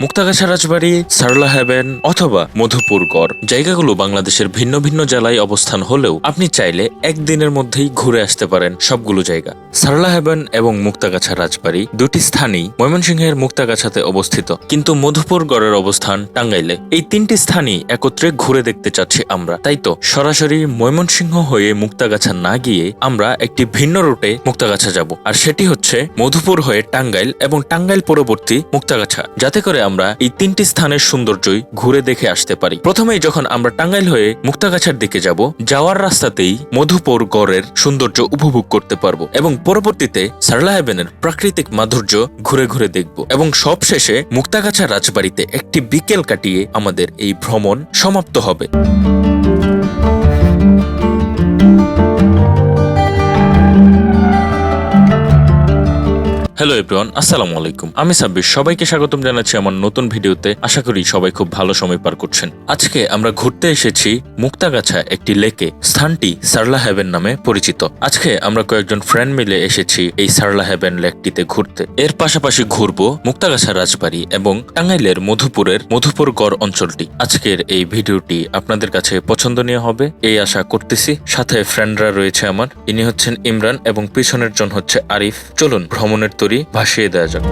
মুক্তাগাছা রাজবাড়ি, Sarala haven অথবা মধুপুর গড়, জায়গাগুলো বাংলাদেশের ভিন্ন ভিন্ন জেলায় অবস্থান হলেও আপনি চাইলে একদিনের মধ্যেই ঘুরে আসতে পারেন সবগুলো জায়গা। সারলা হ্যাভেন এবং মুক্তাগাছা রাজবাড়ি দুটি স্থানই ময়মনসিংহের মুক্তাগাছাতে অবস্থিত। কিন্তু মধুপুর গড়ের অবস্থান টাঙ্গাইলে। এই তিনটি স্থানই একত্রে ঘুরে দেখতে চাচ্ছি আমরা। তাই তো সরাসরি ময়মনসিংহ হয়ে মুক্তাগাছা না গিয়ে আমরা একটি ভিন্ন রুটে মুক্তাগাছা যাব। আর সেটি হচ্ছে মধুপুর হয়ে টাঙ্গাইল এবং টাঙ্গাইল পরবর্তী মুক্তাগাছা। যাতে করে আমরা এই তিনটি স্থানের সৌন্দর্যই ঘুরে দেখে আসতে পারি। প্রথমেই যখন আমরা টাঙ্গাইল হয়ে মুক্তাগাছার দিকে যাব, যাওয়ার রাস্তাতেই মধুপুর গড়ের সৌন্দর্য উপভোগ করতে পারব এবং পরবর্তীতে সারলা হেভেনের প্রাকৃতিক মাধুর্য ঘুরে ঘুরে দেখব এবং সবশেষে মুক্তাগাছা রাজবাড়িতে একটি বিকেল কাটিয়ে আমাদের এই ভ্রমণ সমাপ্ত হবে। হ্যালো এভরিওয়ান আসসালামু আলাইকুম আমি সাব্বির। সবাইকে স্বাগতম জানাচ্ছি আমার নতুন ভিডিওতে। আশা করি সবাই খুব ভালো সময় পার করছেন। আজকে আমরা ঘুরতে এসেছি মুক্তাগাছা একটি লেকে, স্থানটি সারলা হেভেন নামে পরিচিত। আজকে আমরা কয়েকজন ফ্রেন্ড মিলে এসেছি এই সারলা হেভেন লেকটিতে ঘুরতে। এর পাশাপাশি ঘুরবো মুক্তাগাছা রাজবাড়ি এবং টাঙ্গাইলের মধুপুরের মধুপুর গড় অঞ্চলটি। আজকের এই ভিডিওটি আপনাদের কাছে পছন্দনীয় হবে, এই আশা করতেছি। সাথে ফ্রেন্ডরা রয়েছে আমার। ইনি হচ্ছেন ইমরান এবং পিছনের জন হচ্ছে আরিফ। চলুন, ভ্রমণের ভাসিয়ে দেওয়া যাক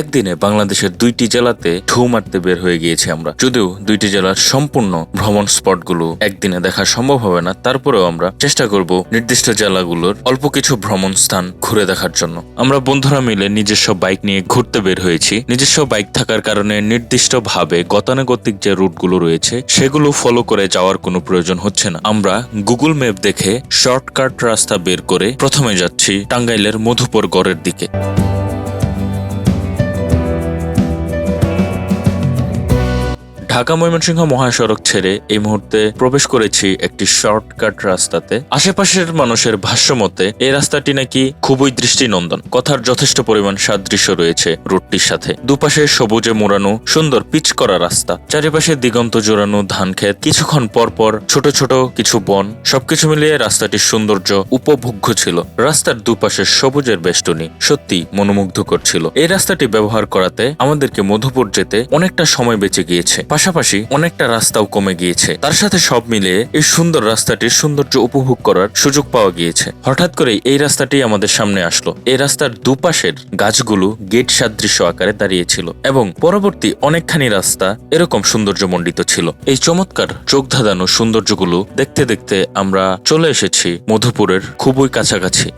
একদিনে বাংলাদেশের দুইটি জেলাতে ঢু মারতে বের হয়ে গিয়েছি আমরা। যদিও দুইটি জেলার সম্পূর্ণ ভ্রমণ স্পটগুলো একদিনে দেখা সম্ভব হবে না, তারপরেও আমরা চেষ্টা করব নির্দিষ্ট জেলাগুলোর অল্প কিছু ভ্রমণ স্থান ঘুরে দেখার জন্য। আমরা বন্ধুরা মিলে নিজস্ব বাইক নিয়ে ঘুরতে বের হয়েছি। নিজস্ব বাইক থাকার কারণে নির্দিষ্টভাবে গতানুগতিক যে রুটগুলো রয়েছে, সেগুলো ফলো করে যাওয়ার কোনো প্রয়োজন হচ্ছে না। আমরা গুগল ম্যাপ দেখে শর্টকাট রাস্তা বের করে প্রথমে যাচ্ছি টাঙ্গাইলের মধুপুর গড়ের দিকে। ঢাকা ময়মনসিংহ মহাসড়ক ছেড়ে এই মুহূর্তে প্রবেশ করেছি একটি শর্টকাট রাস্তাতে। আশেপাশের মানুষের ভাষ্য মতে এই রাস্তাটি নাকি খুবই দৃষ্টিনন্দন। কথার যথেষ্ট পরিমাণ সাদৃশ্য রয়েছে রুটটির সাথে। দুপাশে সবুজে মোড়ানো, সুন্দর পিচ করা রাস্তা। চারিপাশে দিগন্ত জোড়ানো ধান ক্ষেত। কিছুক্ষণ পর পর ছোট ছোট কিছু বন, সবকিছু মিলিয়ে রাস্তাটির সৌন্দর্য উপভোগ্য ছিল। রাস্তার দুপাশে সবুজের বেষ্টনী সত্যি মনোমুগ্ধকর ছিল। এই রাস্তাটি ব্যবহার করাতে আমাদেরকে মধুপুর যেতে অনেকটা সময় বেঁচে গিয়েছে। পাশাপাশি অনেকটা রাস্তাও কমে গিয়েছে। তার সাথে সব মিলিয়ে এই সুন্দর রাস্তাটির সৌন্দর্য উপভোগ করার সুযোগ পাওয়া গিয়েছে। হঠাৎ করেই এই রাস্তাটি আমাদের সামনে আসলো। এই রাস্তার দুপাশের গাছগুলো গেট সাদৃশ্য আকারে দাঁড়িয়েছিল এবং পরবর্তী অনেকখানি রাস্তা এরকম সৌন্দর্যমণ্ডিত ছিল। এই চমৎকার চোখ ধাঁধানো সৌন্দর্যগুলো দেখতে দেখতে আমরা চলে এসেছি মধুপুরের খুবই কাছাকাছি।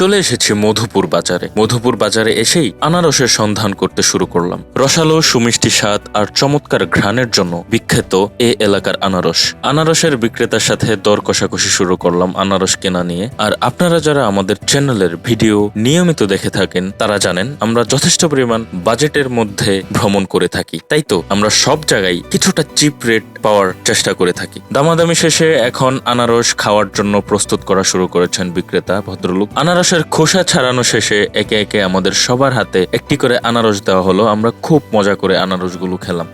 চলে এসেছি মধুপুর বাজারে। মধুপুর বাজারে এসেই আনারসের সন্ধান করতে শুরু করলাম। রসালো, সুমিষ্টি স্বাদ আর চমৎকার ঘ্রাণের জন্য বিখ্যাত এ এলাকার আনারস। আনারসের বিক্রেতার সাথে দর কষাকষি শুরু করলাম আনারস কেনা নিয়ে। আর আপনারা যারা আমাদের চ্যানেলের ভিডিও নিয়মিত দেখে থাকেন, তারা জানেন আমরা যথেষ্ট পরিমাণ বাজেটের মধ্যে ভ্রমণ করে থাকি। তাই তো, আমরা সব জায়গায় কিছুটা চিপ রেট পাওয়ার চেষ্টা করে থাকি। দামাদামি শেষে এখন আনারস খাওয়ার জন্য প্রস্তুত করা শুরু করেছেন বিক্রেতা, ভদ্রলোক। আনারসের খোসা ছাড়ানো শেষে একে একে আমাদের সবার হাতে একটি করে আনারস দেওয়া হলো। আমরা খুব মজা করে আনারসগুলো খেলাম।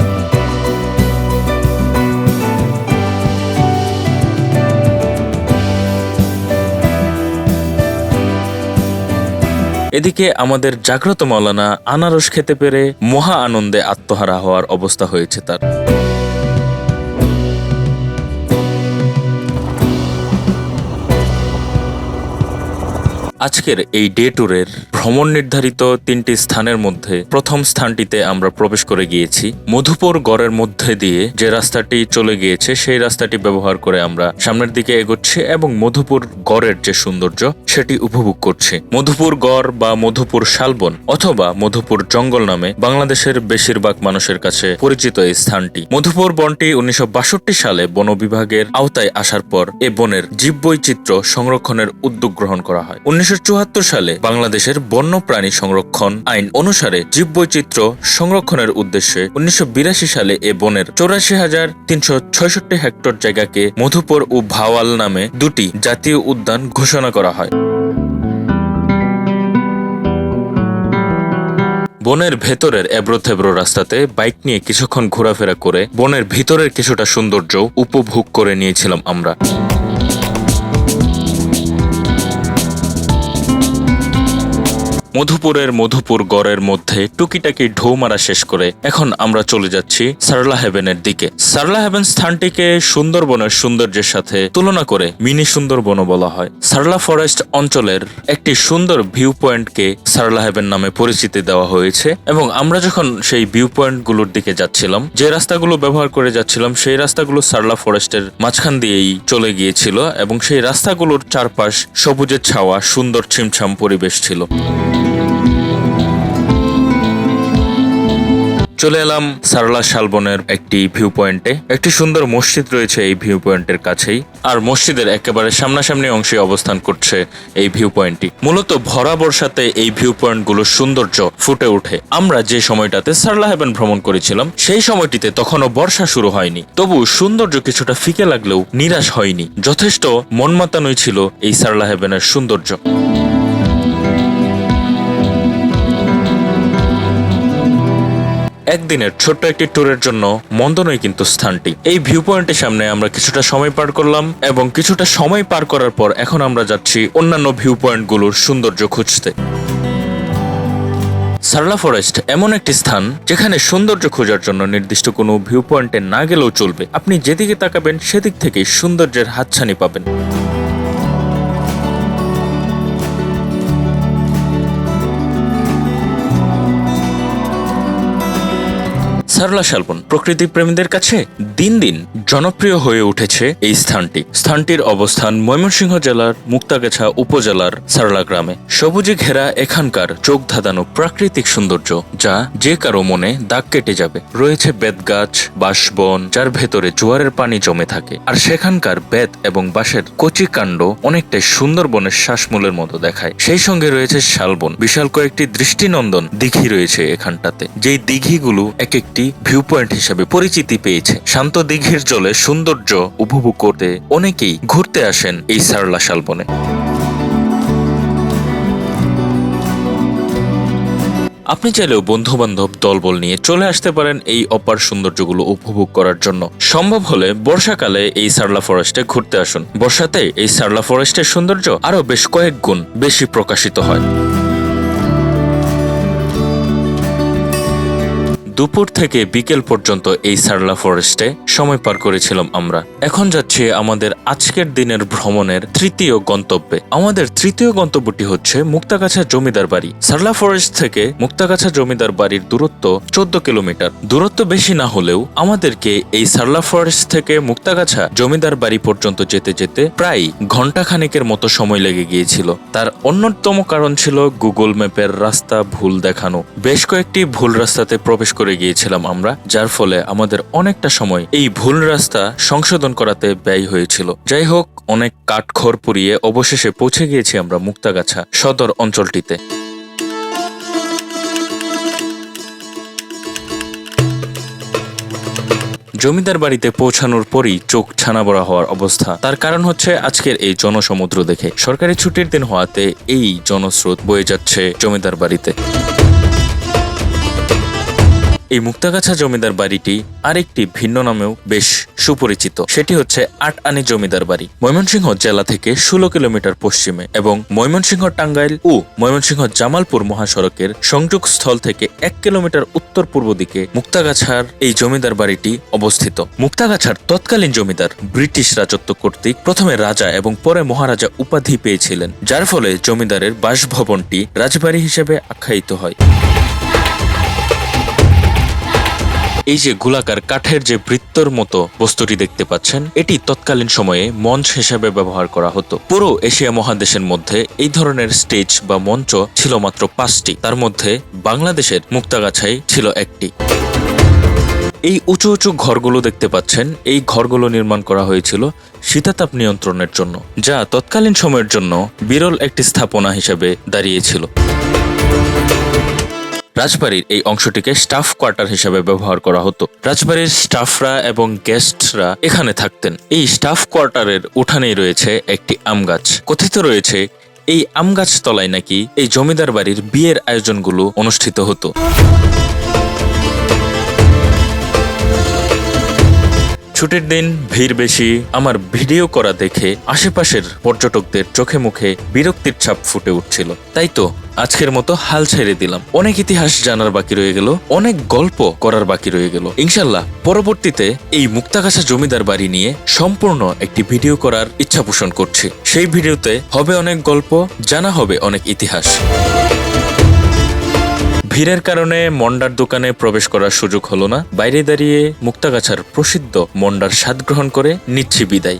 এদিকে আমাদের জাগ্রত মৌলানা আনারস খেতে পেরে মহা আনন্দে আত্মহারা হওয়ার অবস্থা হয়েছে তার। আজকের এই ডে ট্যুরের ভ্রমণ নির্ধারিত তিনটি স্থানের মধ্যে প্রথম স্থানটিতে আমরা প্রবেশ করে গিয়েছি। মধুপুর গড়ের মধ্যে দিয়ে যে রাস্তাটি চলে গিয়েছে, সেই রাস্তাটি ব্যবহার করে আমরা সামনের দিকে এগোচ্ছি এবং মধুপুর গড়ের যে সৌন্দর্য, সেটি উপভোগ করছি। মধুপুর গড় বা মধুপুর শালবন অথবা মধুপুর জঙ্গল নামে বাংলাদেশের বেশিরভাগ মানুষের কাছে পরিচিত এই স্থানটি। মধুপুর বনটি উনিশশো বাষট্টি সালে বন বিভাগের আওতায় আসার পর এ বনের জীববৈচিত্র্য সংরক্ষণের উদ্যোগ গ্রহণ করা হয়। উনিশশো সালে বাংলাদেশের বন্যপ্রাণী সংরক্ষণ আইন অনুসারে জীববৈচিত্র্য সংরক্ষণের উদ্দেশ্যে উনিশশো বিরাশি সালে এ বনের চৌরাশি হাজার তিনশো ছয়ষট্টি হেক্টর জায়গাকে মধুপুর ও ভাওয়াল নামে দুটি জাতীয় উদ্যান ঘোষণা করা হয়। বনের ভেতরের এবড়ো থেবড়ো রাস্তাতে বাইক নিয়ে কিছুক্ষণ ঘোরাফেরা করে বনের ভিতরের কিছুটা সৌন্দর্য উপভোগ করে নিয়েছিলাম আমরা। মধুপুরের মধুপুর গড়ের মধ্যে টুকিটাকি ঢৌ মারা শেষ করে এখন আমরা চলে যাচ্ছি সারলা হেভেনের দিকে। সারলা হেভেন স্থানটিকে সুন্দরবনের সৌন্দর্যের সাথে তুলনা করে মিনি সুন্দরবনও বলা হয়। সারলা ফরেস্ট অঞ্চলের একটি সুন্দর ভিউ পয়েন্টকে সারলা হেভেন নামে পরিচিতি দেওয়া হয়েছে এবং আমরা যখন সেই ভিউ পয়েন্টগুলোর দিকে যাচ্ছিলাম, যে রাস্তাগুলো ব্যবহার করে যাচ্ছিলাম, সেই রাস্তাগুলো সারলা ফরেস্টের মাঝখান দিয়েই চলে গিয়েছিল এবং সেই রাস্তাগুলোর চারপাশ সবুজের ছাওয়া, সুন্দর ছিমছাম পরিবেশ ছিল। চলে এলাম সারলা শালবনের একটি ভিউ পয়েন্টে একটি সুন্দর মসজিদ রয়েছে এই ভিউ পয়েন্টের কাছেই। আর মসজিদের একেবারে সামনাসামনি অংশে অবস্থান করছে এই ভিউ পয়েন্টটি মূলত ভরা বর্ষাতে এই ভিউ পয়েন্টগুলোর সৌন্দর্য ফুটে ওঠে। আমরা যে সময়টাতে সারলা হেভেন ভ্রমণ করেছিলাম, সেই সময়টিতে তখনও বর্ষা শুরু হয়নি। তবু সৌন্দর্য কিছুটা ফিকে লাগলেও নিরাশ হয়নি। যথেষ্ট মনমাতানোই ছিল এই সারলা হেভেনের সৌন্দর্য। একদিনের ছোট্ট একটি ট্যুরের জন্য মন্দ নয় কিন্তু স্থানটি। এই ভিউ পয়েন্টের সামনে আমরা কিছুটা সময় পার করলাম এবং কিছুটা সময় পার করার পর এখন আমরা যাচ্ছি অন্যান্য ভিউ পয়েন্টগুলোর সৌন্দর্য খুঁজতে। সারলা ফরেস্ট এমন একটি স্থান যেখানে সৌন্দর্য খোঁজার জন্য নির্দিষ্ট কোনো ভিউ পয়েন্টে না গেলেও চলবে। আপনি যেদিকে তাকাবেন সেদিক থেকে সৌন্দর্যের হাতছানি পাবেন। সারলা শালবন প্রকৃতি প্রেমীদের কাছে দিন দিন জনপ্রিয় হয়ে উঠেছে এই স্থানটি। স্থানটির অবস্থান ময়মনসিংহ জেলার মুক্তাগাছা উপজেলার সারলা গ্রামে। সবুজে ঘেরা এখানকার চোখ ধাঁধানো প্রাকৃতিক সৌন্দর্য যা যে কারও মনে দাগ কেটে যাবে। রয়েছে বেতগাছ বাঁশবন যার ভেতরে জোয়ারের পানি জমে থাকে। আর সেখানকার বেত এবং বাঁশের কচি কাণ্ড অনেকটাই সুন্দরবনের শ্বাসমূলের মতো দেখায়। সেই সঙ্গে রয়েছে শালবন। বিশাল কয়েকটি দৃষ্টিনন্দন দিঘি রয়েছে এখানটাতে। যেই দিঘিগুলো এক একটি ভিউ পয়েন্ট হিসেবে পরিচিতি পেয়েছে। শান্ত দিঘির জলে সৌন্দর্য উপভোগ করতে অনেকেই ঘুরতে আসেন এই সারলা শালবনে। আপনি চাইলেও বন্ধু বান্ধব দলবল নিয়ে চলে আসতে পারেন এই অপার সৌন্দর্যগুলো উপভোগ করার জন্য। সম্ভব হলে বর্ষাকালে এই সারলা ফরেস্টে ঘুরতে আসুন। বর্ষাতে এই সারলা ফরেস্টের সৌন্দর্য আরও বেশ কয়েক গুণ বেশি প্রকাশিত হয়। দুপুর থেকে বিকেল পর্যন্ত এই সারলা ফরেস্টে সময় পার করেছিলাম আমরা। এখন যাচ্ছি আমাদের আজকের দিনের ভ্রমণের তৃতীয় গন্তব্যে। আমাদের তৃতীয় গন্তব্যটি হচ্ছে মুক্তাগাছা জমিদার বাড়ি। সারলা ফরেস্ট থেকে মুক্তাগাছা জমিদার বাড়ির দূরত্ব চোদ্দ কিলোমিটার। দূরত্ব বেশি না হলেও আমাদেরকে এই সারলা ফরেস্ট থেকে মুক্তাগাছা জমিদার বাড়ি পর্যন্ত যেতে যেতে প্রায় ঘণ্টা খানেকের মতো সময় লেগে গিয়েছিল। তার অন্যতম কারণ ছিল গুগল ম্যাপের রাস্তা ভুল দেখানো। বেশ কয়েকটি ভুল রাস্তাতে প্রবেশ করে গিয়েছিলাম আমরা, যার ফলে আমাদের অনেকটা সময় এই ভুল রাস্তা সংশোধন করাতে ব্যয় হয়েছিল। যাই হোক, অনেক কাঠখড় পুড়িয়ে অবশেষে পৌঁছে গিয়েছি আমরা মুক্তাগাছা সদর অঞ্চলটিতে। জমিদার বাড়িতে পৌঁছানোর পরই চোখ ছানাবড়া হওয়ার অবস্থা। তার কারণ হচ্ছে আজকের এই জনসমুদ্র দেখে। সরকারি ছুটির দিন হওয়াতে এই জনস্রোত বয়ে যাচ্ছে জমিদার বাড়িতে। এই মুক্তাগাছা জমিদার বাড়িটি আরেকটি ভিন্ন নামেও বেশ সুপরিচিত। সেটি হচ্ছে আট আনি জমিদার বাড়ি। ময়মনসিংহ জেলা থেকে ষোলো কিলোমিটার পশ্চিমে এবং ময়মনসিংহ টাঙ্গাইল ও ময়মনসিংহ জামালপুর মহাসড়কের সংযোগ স্থল থেকে এক কিলোমিটার উত্তর পূর্ব দিকে মুক্তাগাছার এই জমিদার বাড়িটি অবস্থিত। মুক্তাগাছার তৎকালীন জমিদার ব্রিটিশ রাজত্ব কর্তৃক প্রথমে রাজা এবং পরে মহারাজা উপাধি পেয়েছিলেন, যার ফলে জমিদারের বাসভবনটি রাজবাড়ি হিসেবে আখ্যায়িত হয়। এই যে গোলাকার কাঠের যে বৃত্তর মতো বস্তুটি দেখতে পাচ্ছেন, এটি তৎকালীন সময়ে মঞ্চ হিসেবে ব্যবহার করা হতো। পুরো এশিয়া মহাদেশের মধ্যে এই ধরনের স্টেজ বা মঞ্চ ছিল মাত্র পাঁচটি। তার মধ্যে বাংলাদেশের মুক্তাগাছাই ছিল একটি। এই উঁচু উঁচু ঘরগুলো দেখতে পাচ্ছেন, এই ঘরগুলো নির্মাণ করা হয়েছিল শীতাতাপ নিয়ন্ত্রণের জন্য, যা তৎকালীন সময়ের জন্য বিরল একটি স্থাপনা হিসেবে দাঁড়িয়েছিল। রাজবাড়ির এই অংশটিকে স্টাফ কোয়ার্টার হিসেবে ব্যবহার করা হতো। রাজবাড়ির স্টাফরা এবং গেস্টরা এখানে থাকতেন। এই স্টাফ কোয়ার্টারের উঠানেই রয়েছে একটি আম গাছ। কথিত রয়েছে, এই আম গাছ তলায় নাকি এই জমিদার বাড়ির বিয়ের আয়োজনগুলো অনুষ্ঠিত হতো। ছুটির দিন ভিড় বেশি, আমার ভিডিও করা দেখে আশেপাশের পর্যটকদের চোখে মুখে বিরক্তির ছাপ ফুটে উঠছিল। তাই তো, আজকের মতো হাল ছেড়ে দিলাম। অনেক ইতিহাস জানার বাকি রয়ে গেল, অনেক গল্প করার বাকি রয়ে গেল। ইনশাল্লাহ, পরবর্তীতে এই মুক্তাকাশা জমিদার বাড়ি নিয়ে সম্পূর্ণ একটি ভিডিও করার ইচ্ছা পোষণ করছি। সেই ভিডিওতে হবে অনেক গল্প, জানা হবে অনেক ইতিহাস। ভিড়ের কারণে মন্ডার দোকানে প্রবেশ করার সুযোগ হলো না। বাইরে দাঁড়িয়ে মুক্তাগাছার প্রসিদ্ধ মন্ডার স্বাদ গ্রহণ করে নিচ্ছি বিদায়।